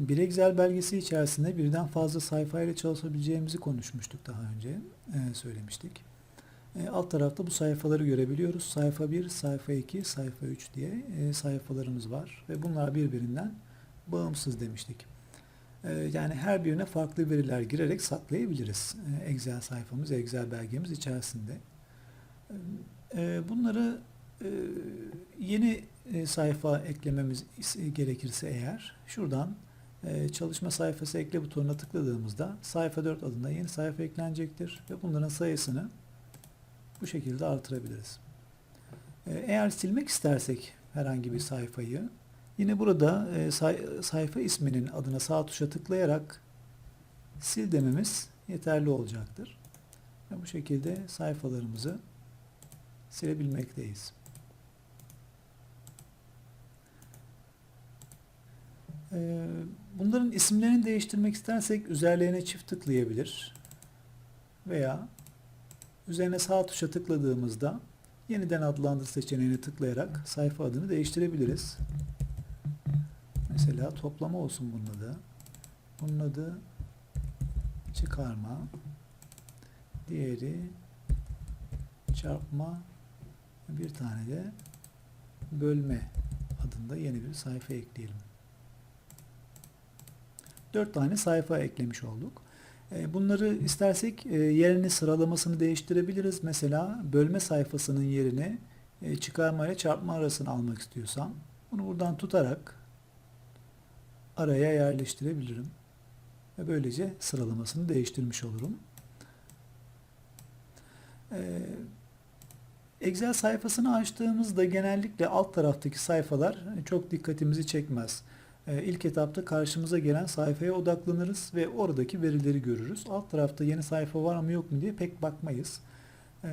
Bir Excel belgesi içerisinde birden fazla sayfayla çalışabileceğimizi konuşmuştuk daha önce, e, söylemiştik. E, alt tarafta bu sayfaları görebiliyoruz. Sayfa 1, sayfa 2, sayfa 3 diye e, sayfalarımız var ve bunlar birbirinden bağımsız demiştik. E, yani her birine farklı veriler girerek saklayabiliriz. E, Excel sayfamız, Excel belgemiz içerisinde. E, bunları e, yeni e, sayfa eklememiz gerekirse eğer şuradan e, çalışma sayfası ekle butonuna tıkladığımızda sayfa 4 adında yeni sayfa eklenecektir ve bunların sayısını bu şekilde artırabiliriz. E, Eğer silmek istersek herhangi bir sayfayı yine burada e, say- sayfa isminin adına sağ tuşa tıklayarak sil dememiz yeterli olacaktır. Ve bu şekilde sayfalarımızı silebilmekteyiz. Bunların isimlerini değiştirmek istersek üzerlerine çift tıklayabilir veya üzerine sağ tuşa tıkladığımızda yeniden adlandır seçeneğine tıklayarak sayfa adını değiştirebiliriz. Mesela toplama olsun bunun adı. Bunun adı çıkarma. Diğeri çarpma. Bir tane de bölme adında yeni bir sayfa ekleyelim. 4 tane sayfa eklemiş olduk. E, Bunları istersek e, yerini sıralamasını değiştirebiliriz. Mesela bölme sayfasının yerine e, çıkarma ile çarpma arasını almak istiyorsam bunu buradan tutarak araya yerleştirebilirim. Ve böylece sıralamasını değiştirmiş olurum. Excel sayfasını açtığımızda genellikle alt taraftaki sayfalar çok dikkatimizi çekmez. Ee, İlk etapta karşımıza gelen sayfaya odaklanırız ve oradaki verileri görürüz. Alt tarafta yeni sayfa var mı yok mu diye pek bakmayız. Ee,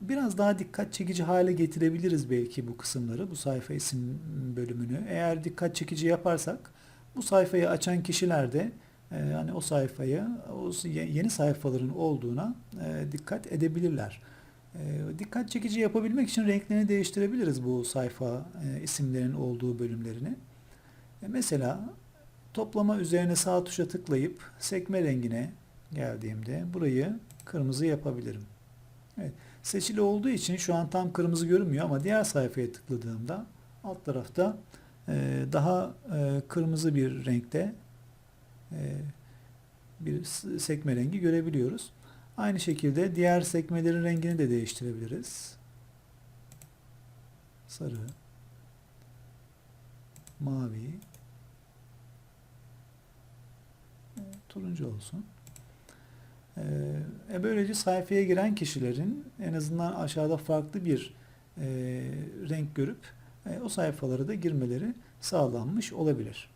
Biraz daha dikkat çekici hale getirebiliriz belki bu kısımları, bu sayfa isim bölümünü. Eğer dikkat çekici yaparsak bu sayfayı açan kişiler de e, hani o sayfayı, o yeni sayfaların olduğuna e, dikkat edebilirler. E, Dikkat çekici yapabilmek için renklerini değiştirebiliriz bu sayfa isimlerinin olduğu bölümlerini. E, Mesela toplama üzerine sağ tuşa tıklayıp sekme rengine geldiğimde burayı kırmızı yapabilirim. Evet, seçili olduğu için şu an tam kırmızı görünmüyor ama diğer sayfaya tıkladığımda alt tarafta e, daha e, kırmızı bir renkte e, bir sekme rengi görebiliyoruz. Aynı şekilde diğer sekmelerin rengini de değiştirebiliriz. Sarı, mavi, e, turuncu olsun. E, e, böylece sayfaya giren kişilerin en azından aşağıda farklı bir e, renk görüp e, o sayfalara da girmeleri sağlanmış olabilir.